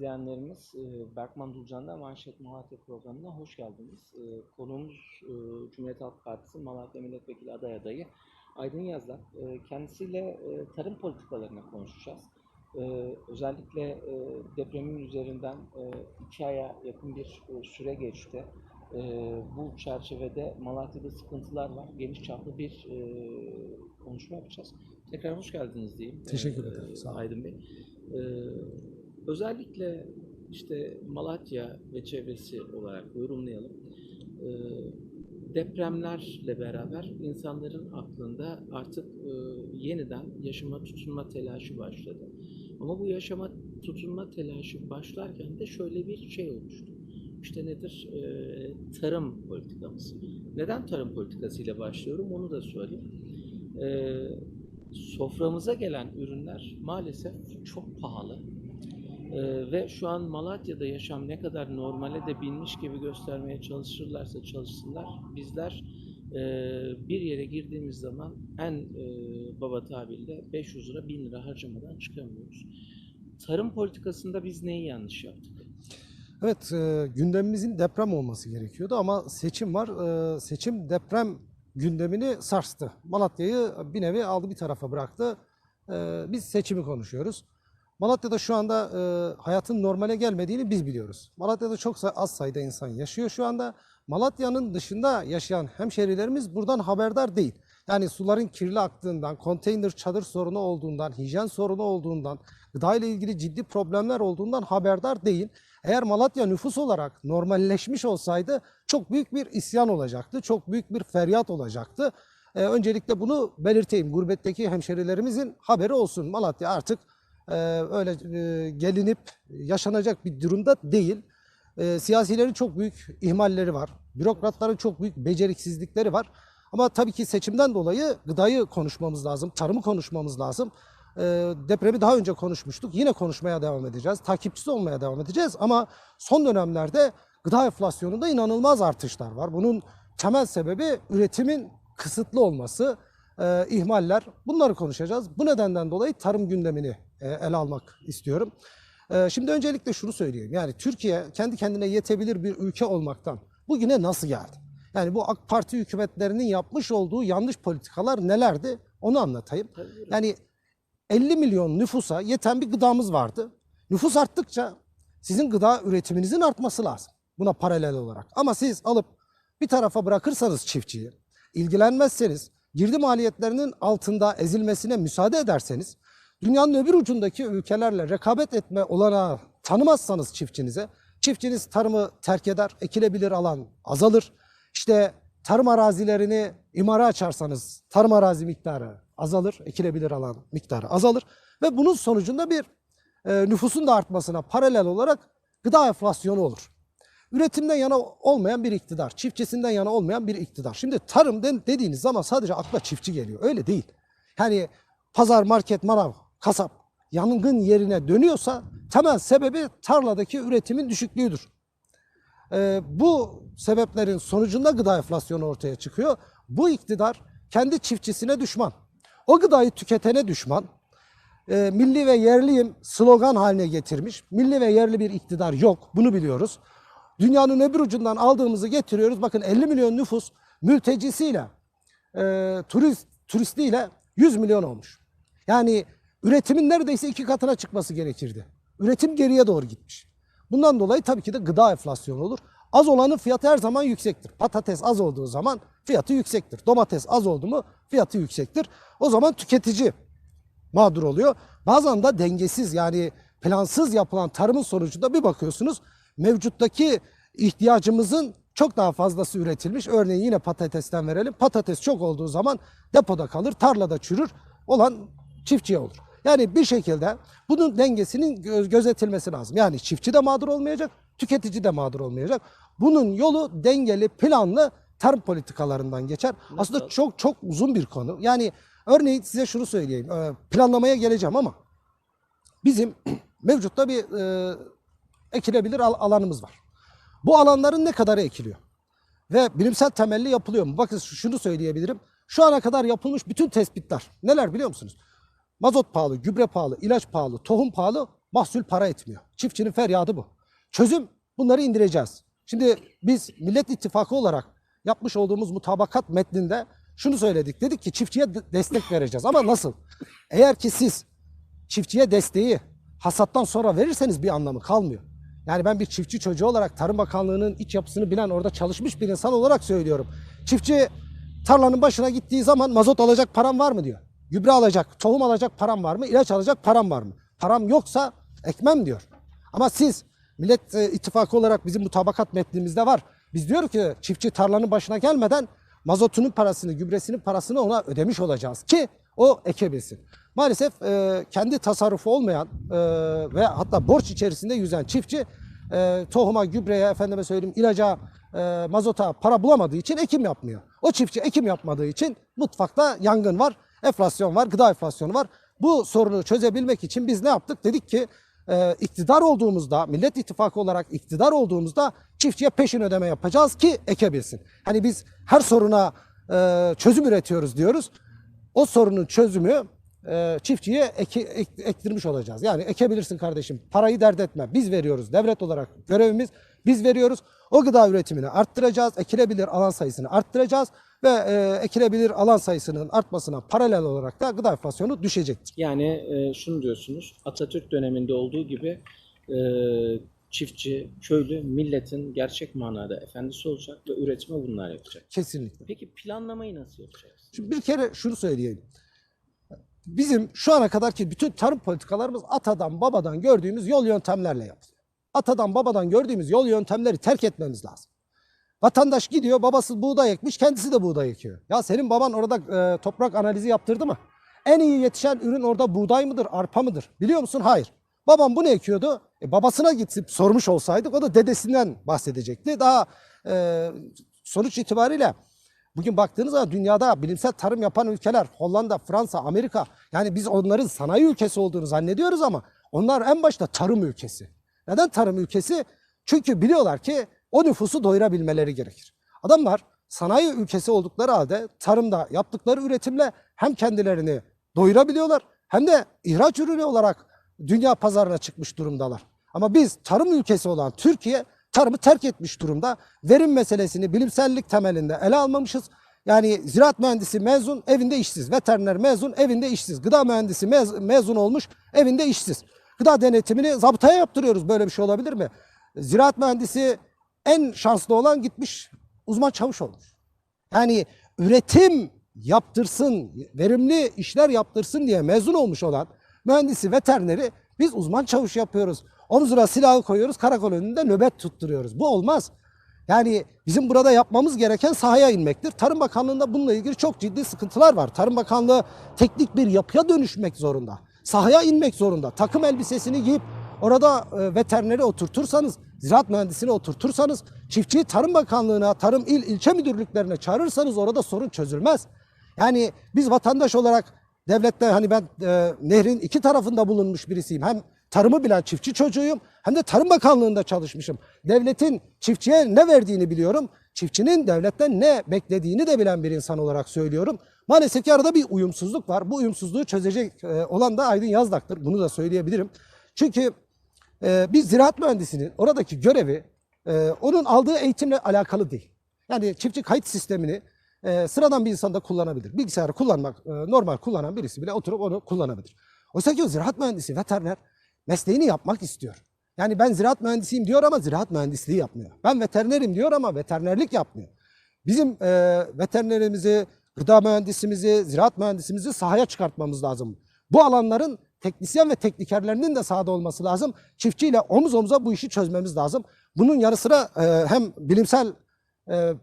izleyenlerimiz e, Berkman Dulcan'da Manşet Malatya programına hoş geldiniz. E, Konuğumuz e, Cumhuriyet Halk Partisi Malatya Milletvekili aday adayı Aydın Yazdak. E, Kendisiyle tarım politikalarına konuşacağız. Özellikle depremin üzerinden iki aya yakın bir süre geçti. Bu çerçevede Malatya'da sıkıntılar var. Geniş çaplı bir konuşma yapacağız. Tekrar hoş geldiniz diyeyim. Teşekkür ederim, sağ olun. Aydın Bey. Özellikle işte Malatya ve çevresi olarak yorumlayalım. Ee, depremlerle beraber insanların aklında artık e, yeniden yaşama tutunma telaşı başladı. Ama bu yaşama tutunma telaşı başlarken de şöyle bir şey oluştu. İşte nedir? Ee, tarım politikamız. Neden tarım politikasıyla başlıyorum onu da söyleyeyim. Ee, soframıza gelen ürünler maalesef çok pahalı. Ee, ve şu an Malatya'da yaşam ne kadar normale de binmiş gibi göstermeye çalışırlarsa çalışsınlar. Bizler e, bir yere girdiğimiz zaman en e, baba tabirle 500 lira 1000 lira harcamadan çıkamıyoruz. Tarım politikasında biz neyi yanlış yaptık? Evet, e, gündemimizin deprem olması gerekiyordu ama seçim var. E, seçim deprem gündemini sarstı. Malatya'yı bir nevi aldı bir tarafa bıraktı. E, biz seçimi konuşuyoruz. Malatya'da şu anda e, hayatın normale gelmediğini biz biliyoruz. Malatya'da çok az sayıda insan yaşıyor şu anda. Malatya'nın dışında yaşayan hemşehrilerimiz buradan haberdar değil. Yani suların kirli aktığından, konteyner çadır sorunu olduğundan, hijyen sorunu olduğundan, gıda ile ilgili ciddi problemler olduğundan haberdar değil. Eğer Malatya nüfus olarak normalleşmiş olsaydı çok büyük bir isyan olacaktı, çok büyük bir feryat olacaktı. Ee, öncelikle bunu belirteyim. Gurbetteki hemşerilerimizin haberi olsun. Malatya artık öyle e, gelinip yaşanacak bir durumda değil. E, siyasilerin çok büyük ihmalleri var. Bürokratların çok büyük beceriksizlikleri var. Ama tabii ki seçimden dolayı gıdayı konuşmamız lazım, tarımı konuşmamız lazım. E, depremi daha önce konuşmuştuk. Yine konuşmaya devam edeceğiz. Takipçisi olmaya devam edeceğiz. Ama son dönemlerde gıda enflasyonunda inanılmaz artışlar var. Bunun temel sebebi üretimin kısıtlı olması, e, ihmaller. Bunları konuşacağız. Bu nedenden dolayı tarım gündemini e, ele almak istiyorum. E, şimdi öncelikle şunu söyleyeyim. Yani Türkiye kendi kendine yetebilir bir ülke olmaktan bugüne nasıl geldi? Yani bu AK Parti hükümetlerinin yapmış olduğu yanlış politikalar nelerdi? Onu anlatayım. Yani 50 milyon nüfusa yeten bir gıdamız vardı. Nüfus arttıkça sizin gıda üretiminizin artması lazım. Buna paralel olarak. Ama siz alıp bir tarafa bırakırsanız çiftçiyi, ilgilenmezseniz, girdi maliyetlerinin altında ezilmesine müsaade ederseniz, dünyanın öbür ucundaki ülkelerle rekabet etme olanağı tanımazsanız çiftçinize, çiftçiniz tarımı terk eder, ekilebilir alan azalır. İşte tarım arazilerini imara açarsanız tarım arazi miktarı azalır, ekilebilir alan miktarı azalır ve bunun sonucunda bir e, nüfusun da artmasına paralel olarak gıda enflasyonu olur. Üretimden yana olmayan bir iktidar, çiftçisinden yana olmayan bir iktidar. Şimdi tarım dediğiniz zaman sadece akla çiftçi geliyor. Öyle değil. Yani pazar, market, manav, kasap yangın yerine dönüyorsa temel sebebi tarladaki üretimin düşüklüğüdür. Ee, bu sebeplerin sonucunda gıda enflasyonu ortaya çıkıyor. Bu iktidar kendi çiftçisine düşman. O gıdayı tüketene düşman. Ee, milli ve yerliyim slogan haline getirmiş. Milli ve yerli bir iktidar yok. Bunu biliyoruz. Dünyanın öbür ucundan aldığımızı getiriyoruz. Bakın 50 milyon nüfus mültecisiyle, e, turist turistiyle 100 milyon olmuş. Yani üretimin neredeyse iki katına çıkması gerekirdi. Üretim geriye doğru gitmiş. Bundan dolayı tabii ki de gıda enflasyonu olur. Az olanın fiyatı her zaman yüksektir. Patates az olduğu zaman fiyatı yüksektir. Domates az oldu mu fiyatı yüksektir. O zaman tüketici mağdur oluyor. Bazen de dengesiz yani plansız yapılan tarımın sonucunda bir bakıyorsunuz mevcuttaki ihtiyacımızın çok daha fazlası üretilmiş. Örneğin yine patatesten verelim. Patates çok olduğu zaman depoda kalır, tarlada çürür, olan çiftçiye olur. Yani bir şekilde bunun dengesinin gö- gözetilmesi lazım. Yani çiftçi de mağdur olmayacak, tüketici de mağdur olmayacak. Bunun yolu dengeli, planlı tarım politikalarından geçer. Aslında çok çok uzun bir konu. Yani örneğin size şunu söyleyeyim. Planlamaya geleceğim ama bizim mevcutta bir ekilebilir al- alanımız var. Bu alanların ne kadarı ekiliyor? Ve bilimsel temelli yapılıyor mu? Bakın şunu söyleyebilirim. Şu ana kadar yapılmış bütün tespitler neler biliyor musunuz? Mazot pahalı, gübre pahalı, ilaç pahalı, tohum pahalı. Mahsul para etmiyor. Çiftçinin feryadı bu. Çözüm bunları indireceğiz. Şimdi biz Millet İttifakı olarak yapmış olduğumuz mutabakat metninde şunu söyledik. Dedik ki çiftçiye de- destek vereceğiz. Ama nasıl? Eğer ki siz çiftçiye desteği hasattan sonra verirseniz bir anlamı kalmıyor. Yani ben bir çiftçi çocuğu olarak Tarım Bakanlığı'nın iç yapısını bilen orada çalışmış bir insan olarak söylüyorum. Çiftçi tarlanın başına gittiği zaman mazot alacak param var mı diyor. Gübre alacak, tohum alacak param var mı? İlaç alacak param var mı? Param yoksa ekmem diyor. Ama siz Millet e, İttifakı olarak bizim mutabakat metnimizde var. Biz diyor ki çiftçi tarlanın başına gelmeden mazotunun parasını, gübresinin parasını ona ödemiş olacağız ki o ekebilsin. Maalesef e, kendi tasarrufu olmayan e, ve hatta borç içerisinde yüzen çiftçi e, tohuma, gübreye, efendime söyleyeyim ilaca, e, mazota para bulamadığı için ekim yapmıyor. O çiftçi ekim yapmadığı için mutfakta yangın var, enflasyon var, gıda enflasyonu var. Bu sorunu çözebilmek için biz ne yaptık? Dedik ki e, iktidar olduğumuzda, Millet İttifakı olarak iktidar olduğumuzda çiftçiye peşin ödeme yapacağız ki ekebilsin. Hani biz her soruna e, çözüm üretiyoruz diyoruz. O sorunun çözümü e, çiftçiye eki, ek- ektirmiş olacağız. Yani ekebilirsin kardeşim. Parayı dert etme. Biz veriyoruz. Devlet olarak görevimiz biz veriyoruz. O gıda üretimini arttıracağız. Ekilebilir alan sayısını arttıracağız ve e, ekilebilir alan sayısının artmasına paralel olarak da gıda enflasyonu düşecektir. Yani e, şunu diyorsunuz, Atatürk döneminde olduğu gibi e, çiftçi, köylü, milletin gerçek manada efendisi olacak ve üretimi bunlar yapacak. Kesinlikle. Peki planlamayı nasıl yapacaksınız? Şimdi bir kere şunu söyleyeyim. Bizim şu ana kadarki bütün tarım politikalarımız atadan babadan gördüğümüz yol yöntemlerle yapılıyor. Atadan babadan gördüğümüz yol yöntemleri terk etmemiz lazım. Vatandaş gidiyor babası buğday ekmiş kendisi de buğday ekiyor. Ya senin baban orada e, toprak analizi yaptırdı mı? En iyi yetişen ürün orada buğday mıdır arpa mıdır? Biliyor musun? Hayır. Babam bunu ekiyordu. E, babasına gidip sormuş olsaydık o da dedesinden bahsedecekti. Daha e, sonuç itibariyle Bugün baktığınız zaman dünyada bilimsel tarım yapan ülkeler Hollanda, Fransa, Amerika yani biz onların sanayi ülkesi olduğunu zannediyoruz ama onlar en başta tarım ülkesi. Neden tarım ülkesi? Çünkü biliyorlar ki o nüfusu doyurabilmeleri gerekir. Adamlar sanayi ülkesi oldukları halde tarımda yaptıkları üretimle hem kendilerini doyurabiliyorlar hem de ihraç ürünü olarak dünya pazarına çıkmış durumdalar. Ama biz tarım ülkesi olan Türkiye tarımı terk etmiş durumda. Verim meselesini bilimsellik temelinde ele almamışız. Yani ziraat mühendisi mezun evinde işsiz, veteriner mezun evinde işsiz, gıda mühendisi mez- mezun olmuş evinde işsiz. Gıda denetimini zabıtaya yaptırıyoruz. Böyle bir şey olabilir mi? Ziraat mühendisi en şanslı olan gitmiş uzman çavuş olmuş. Yani üretim yaptırsın, verimli işler yaptırsın diye mezun olmuş olan mühendisi, veterineri biz uzman çavuş yapıyoruz. Omzuna silahı koyuyoruz, karakol önünde nöbet tutturuyoruz. Bu olmaz. Yani bizim burada yapmamız gereken sahaya inmektir. Tarım Bakanlığı'nda bununla ilgili çok ciddi sıkıntılar var. Tarım Bakanlığı teknik bir yapıya dönüşmek zorunda. Sahaya inmek zorunda. Takım elbisesini giyip orada e, veterineri oturtursanız, ziraat mühendisini oturtursanız, çiftçiyi Tarım Bakanlığı'na, Tarım İl ilçe müdürlüklerine çağırırsanız orada sorun çözülmez. Yani biz vatandaş olarak devlette hani ben e, nehrin iki tarafında bulunmuş birisiyim. Hem tarımı bilen çiftçi çocuğuyum hem de Tarım Bakanlığı'nda çalışmışım. Devletin çiftçiye ne verdiğini biliyorum. Çiftçinin devletten ne beklediğini de bilen bir insan olarak söylüyorum. Maalesef ki arada bir uyumsuzluk var. Bu uyumsuzluğu çözecek e, olan da Aydın Yazdak'tır. Bunu da söyleyebilirim. Çünkü e, bir ziraat mühendisinin oradaki görevi e, onun aldığı eğitimle alakalı değil. Yani çiftçi kayıt sistemini e, sıradan bir insan da kullanabilir. Bilgisayarı kullanmak, e, normal kullanan birisi bile oturup onu kullanabilir. Oysa ki o ziraat mühendisi, veteriner mesleğini yapmak istiyor. Yani ben ziraat mühendisiyim diyor ama ziraat mühendisliği yapmıyor. Ben veterinerim diyor ama veterinerlik yapmıyor. Bizim e, veterinerimizi, gıda mühendisimizi, ziraat mühendisimizi sahaya çıkartmamız lazım. Bu alanların teknisyen ve teknikerlerinin de sahada olması lazım. Çiftçiyle omuz omuza bu işi çözmemiz lazım. Bunun yanı sıra e, hem bilimsel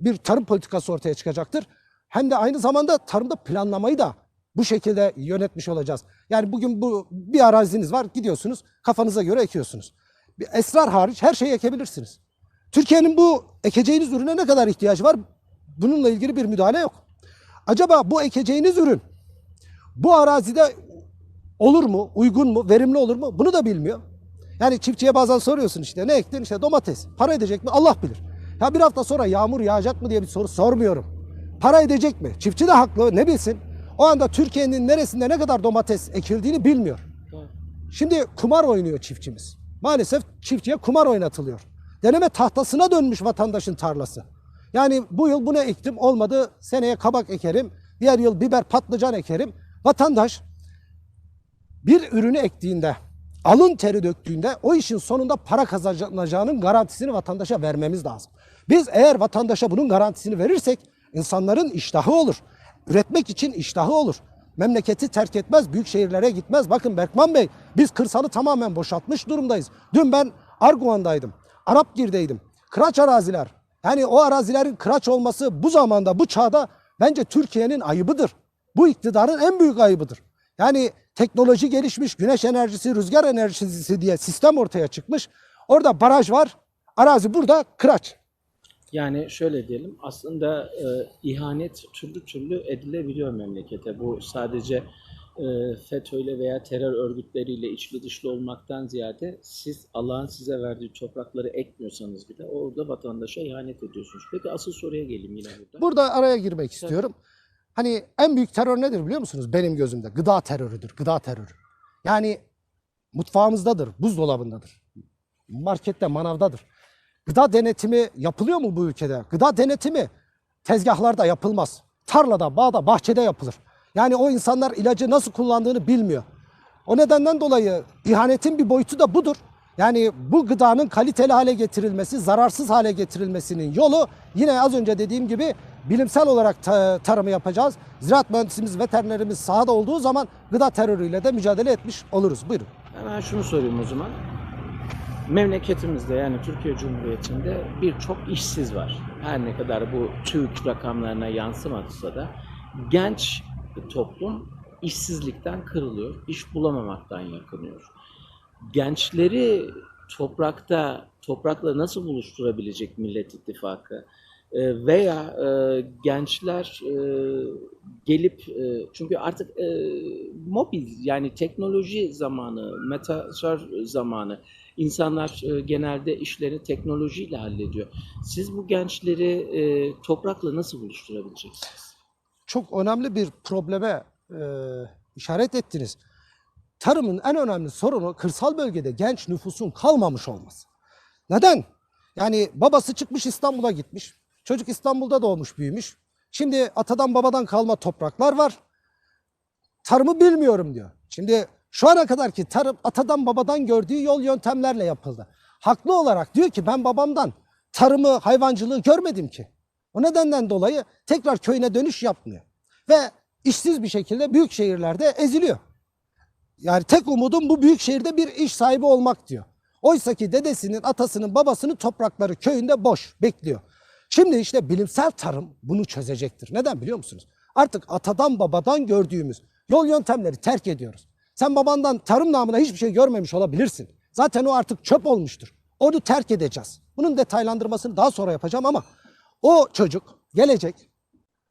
bir tarım politikası ortaya çıkacaktır. Hem de aynı zamanda tarımda planlamayı da bu şekilde yönetmiş olacağız. Yani bugün bu bir araziniz var gidiyorsunuz kafanıza göre ekiyorsunuz. Bir esrar hariç her şeyi ekebilirsiniz. Türkiye'nin bu ekeceğiniz ürüne ne kadar ihtiyacı var? Bununla ilgili bir müdahale yok. Acaba bu ekeceğiniz ürün bu arazide olur mu, uygun mu, verimli olur mu? Bunu da bilmiyor. Yani çiftçiye bazen soruyorsun işte ne ektin? İşte domates. Para edecek mi? Allah bilir. Ya bir hafta sonra yağmur yağacak mı diye bir soru sormuyorum. Para edecek mi? Çiftçi de haklı ne bilsin. O anda Türkiye'nin neresinde ne kadar domates ekildiğini bilmiyor. Şimdi kumar oynuyor çiftçimiz. Maalesef çiftçiye kumar oynatılıyor. Deneme tahtasına dönmüş vatandaşın tarlası. Yani bu yıl bunu ektim olmadı seneye kabak ekerim. Diğer yıl biber patlıcan ekerim. Vatandaş bir ürünü ektiğinde, alın teri döktüğünde o işin sonunda para kazanacağının garantisini vatandaşa vermemiz lazım. Biz eğer vatandaşa bunun garantisini verirsek insanların iştahı olur. Üretmek için iştahı olur. Memleketi terk etmez, büyük şehirlere gitmez. Bakın Berkman Bey, biz kırsalı tamamen boşaltmış durumdayız. Dün ben Arguvan'daydım, Arapgir'deydim. Kıraç araziler. Yani o arazilerin kıraç olması bu zamanda, bu çağda bence Türkiye'nin ayıbıdır. Bu iktidarın en büyük ayıbıdır. Yani teknoloji gelişmiş, güneş enerjisi, rüzgar enerjisi diye sistem ortaya çıkmış. Orada baraj var, arazi burada kıraç. Yani şöyle diyelim aslında e, ihanet türlü türlü edilebiliyor memlekete. Bu sadece e, FETÖ'yle veya terör örgütleriyle içli dışlı olmaktan ziyade siz Allah'ın size verdiği toprakları ekmiyorsanız bile orada vatandaşa ihanet ediyorsunuz. Peki asıl soruya geleyim yine burada. Burada araya girmek istiyorum. Hani en büyük terör nedir biliyor musunuz? Benim gözümde gıda terörüdür, gıda terörü. Yani mutfağımızdadır, buzdolabındadır. Markette, manavdadır. Gıda denetimi yapılıyor mu bu ülkede? Gıda denetimi tezgahlarda yapılmaz. Tarlada, bağda, bahçede yapılır. Yani o insanlar ilacı nasıl kullandığını bilmiyor. O nedenden dolayı ihanetin bir boyutu da budur. Yani bu gıdanın kaliteli hale getirilmesi, zararsız hale getirilmesinin yolu yine az önce dediğim gibi bilimsel olarak ta- tarımı yapacağız. Ziraat mühendisimiz, veterinerimiz sahada olduğu zaman gıda terörüyle de mücadele etmiş oluruz. Buyurun. Hemen şunu sorayım o zaman. Memleketimizde yani Türkiye Cumhuriyeti'nde birçok işsiz var. Her ne kadar bu TÜİK rakamlarına yansımasa da genç toplum işsizlikten kırılıyor, iş bulamamaktan yakınıyor. Gençleri toprakta, toprakla nasıl buluşturabilecek Millet İttifakı? Ee, Veya e, gençler e, gelip e, çünkü artık mobil yani teknoloji zamanı, metasör zamanı. İnsanlar e, genelde işlerini teknolojiyle hallediyor. Siz bu gençleri e, toprakla nasıl buluşturabileceksiniz? çok önemli bir probleme e, işaret ettiniz. Tarımın en önemli sorunu kırsal bölgede genç nüfusun kalmamış olması. Neden? Yani babası çıkmış İstanbul'a gitmiş. Çocuk İstanbul'da doğmuş, büyümüş. Şimdi atadan babadan kalma topraklar var. Tarımı bilmiyorum diyor. Şimdi şu ana kadar ki tarım atadan babadan gördüğü yol yöntemlerle yapıldı. Haklı olarak diyor ki ben babamdan tarımı, hayvancılığı görmedim ki. O nedenden dolayı tekrar köyüne dönüş yapmıyor. Ve işsiz bir şekilde büyük şehirlerde eziliyor. Yani tek umudum bu büyük şehirde bir iş sahibi olmak diyor. Oysa ki dedesinin, atasının, babasının toprakları köyünde boş, bekliyor. Şimdi işte bilimsel tarım bunu çözecektir. Neden biliyor musunuz? Artık atadan babadan gördüğümüz yol yöntemleri terk ediyoruz. Sen babandan tarım namına hiçbir şey görmemiş olabilirsin. Zaten o artık çöp olmuştur. Onu terk edeceğiz. Bunun detaylandırmasını daha sonra yapacağım ama o çocuk gelecek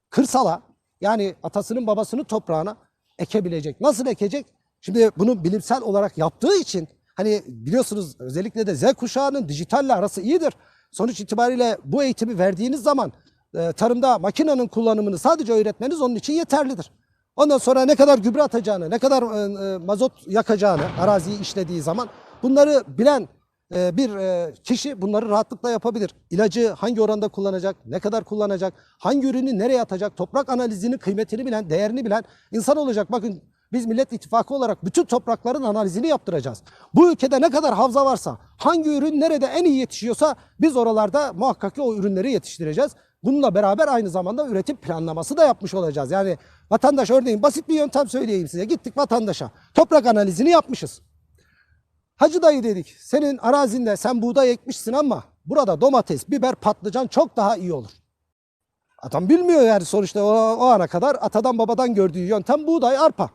kırsala yani atasının babasının toprağına ekebilecek. Nasıl ekecek? Şimdi bunu bilimsel olarak yaptığı için hani biliyorsunuz özellikle de Z kuşağının dijitalle arası iyidir. Sonuç itibariyle bu eğitimi verdiğiniz zaman e, tarımda makinenin kullanımını sadece öğretmeniz onun için yeterlidir. Ondan sonra ne kadar gübre atacağını, ne kadar e, e, mazot yakacağını araziyi işlediği zaman bunları bilen e, bir kişi bunları rahatlıkla yapabilir. İlacı hangi oranda kullanacak, ne kadar kullanacak, hangi ürünü nereye atacak, toprak analizinin kıymetini bilen, değerini bilen insan olacak. Bakın biz Millet İttifakı olarak bütün toprakların analizini yaptıracağız. Bu ülkede ne kadar havza varsa, hangi ürün nerede en iyi yetişiyorsa biz oralarda muhakkak ki o ürünleri yetiştireceğiz. Bununla beraber aynı zamanda üretim planlaması da yapmış olacağız. Yani vatandaş örneğin basit bir yöntem söyleyeyim size. Gittik vatandaşa toprak analizini yapmışız. Hacı dayı dedik senin arazinde sen buğday ekmişsin ama burada domates, biber, patlıcan çok daha iyi olur. Adam bilmiyor yani sonuçta o, o ana kadar atadan babadan gördüğü yöntem buğday, arpa.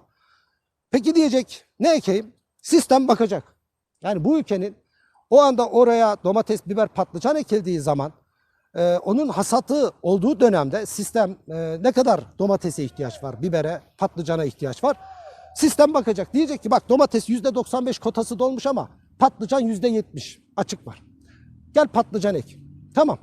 Peki diyecek ne ekeyim? Sistem bakacak. Yani bu ülkenin o anda oraya domates, biber, patlıcan ekildiği zaman e, onun hasatı olduğu dönemde sistem e, ne kadar domatese ihtiyaç var, bibere, patlıcana ihtiyaç var. Sistem bakacak. Diyecek ki bak domates %95 kotası dolmuş ama patlıcan %70 açık var. Gel patlıcan ek. Tamam.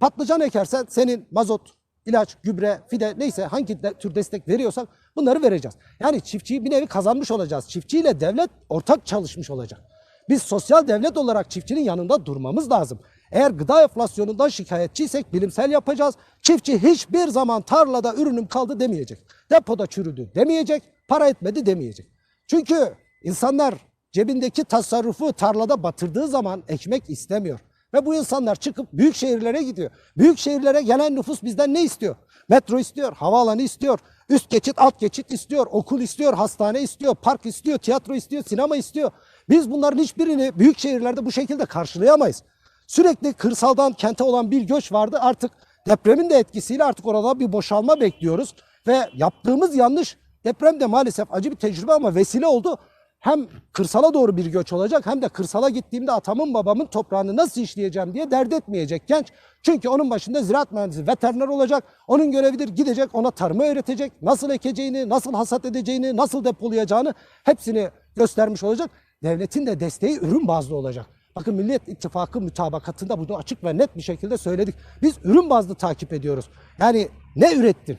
Patlıcan ekersen senin mazot, ilaç, gübre, fide neyse hangi de- tür destek veriyorsan Bunları vereceğiz. Yani çiftçiyi bir nevi kazanmış olacağız. Çiftçiyle devlet ortak çalışmış olacak. Biz sosyal devlet olarak çiftçinin yanında durmamız lazım. Eğer gıda enflasyonundan şikayetçiysek bilimsel yapacağız. Çiftçi hiçbir zaman tarlada ürünüm kaldı demeyecek. Depoda çürüdü demeyecek. Para etmedi demeyecek. Çünkü insanlar cebindeki tasarrufu tarlada batırdığı zaman ekmek istemiyor. Ve bu insanlar çıkıp büyük şehirlere gidiyor. Büyük şehirlere gelen nüfus bizden ne istiyor? Metro istiyor, havaalanı istiyor, üst geçit, alt geçit istiyor, okul istiyor, hastane istiyor, park istiyor, tiyatro istiyor, sinema istiyor. Biz bunların hiçbirini büyük şehirlerde bu şekilde karşılayamayız. Sürekli kırsaldan kente olan bir göç vardı. Artık depremin de etkisiyle artık orada bir boşalma bekliyoruz. Ve yaptığımız yanlış deprem de maalesef acı bir tecrübe ama vesile oldu. Hem kırsala doğru bir göç olacak hem de kırsala gittiğimde atamın babamın toprağını nasıl işleyeceğim diye dert etmeyecek genç. Çünkü onun başında ziraat mühendisi, veteriner olacak. Onun görevidir gidecek ona tarımı öğretecek. Nasıl ekeceğini, nasıl hasat edeceğini, nasıl depolayacağını hepsini göstermiş olacak. Devletin de desteği ürün bazlı olacak. Bakın Millet İttifakı mütabakatında bunu açık ve net bir şekilde söyledik. Biz ürün bazlı takip ediyoruz. Yani ne ürettin?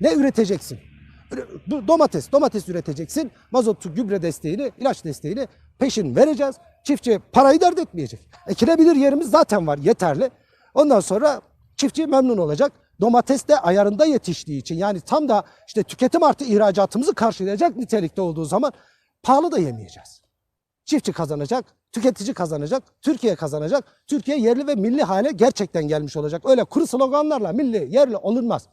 Ne üreteceksin? Domates, domates üreteceksin. Mazotu, gübre desteğini, ilaç desteğini peşin vereceğiz. Çiftçi parayı dert etmeyecek. Ekilebilir yerimiz zaten var yeterli. Ondan sonra çiftçi memnun olacak. Domates de ayarında yetiştiği için yani tam da işte tüketim artı ihracatımızı karşılayacak nitelikte olduğu zaman pahalı da yemeyeceğiz. Çiftçi kazanacak, tüketici kazanacak, Türkiye kazanacak. Türkiye yerli ve milli hale gerçekten gelmiş olacak. Öyle kuru sloganlarla milli, yerli olunmaz.